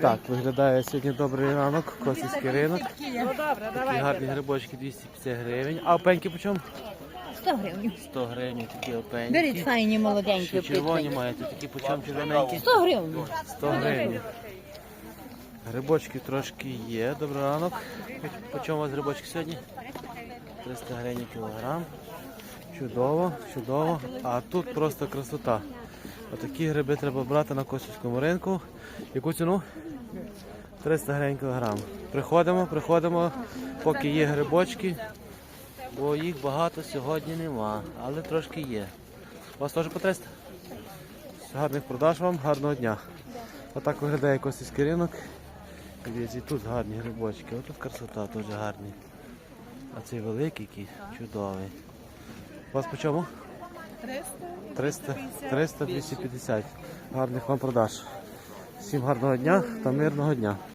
Так, виглядає сьогодні добрий ранок, косівський ринок. Такі гарні грибочки 250 гривень. А опеньки по чому? 100 гривень. 100 гривень такі опеньки. Беріть файні молоденькі Ще червоні маєте, такі по чому червоненькі? 100 гривень. 100 гривень. Грибочки трошки є. Добрий ранок. По чому у вас грибочки сьогодні? 300 гривень кілограм. Чудово, чудово. А тут просто красота. Отакі гриби треба брати на Косівському ринку. Яку ціну? 300 гривень кілограм. Приходимо, приходимо, поки є грибочки, бо їх багато сьогодні нема, але трошки є. У вас теж по 300? Гарних продаж вам, гарного дня. Отак виглядає косівський ринок. І тут гарні грибочки, отут красота теж гарні. А цей великий який чудовий. У вас по чому? 300, 300, 250. Гарних вам продаж. Всім гарного дня та мирного дня.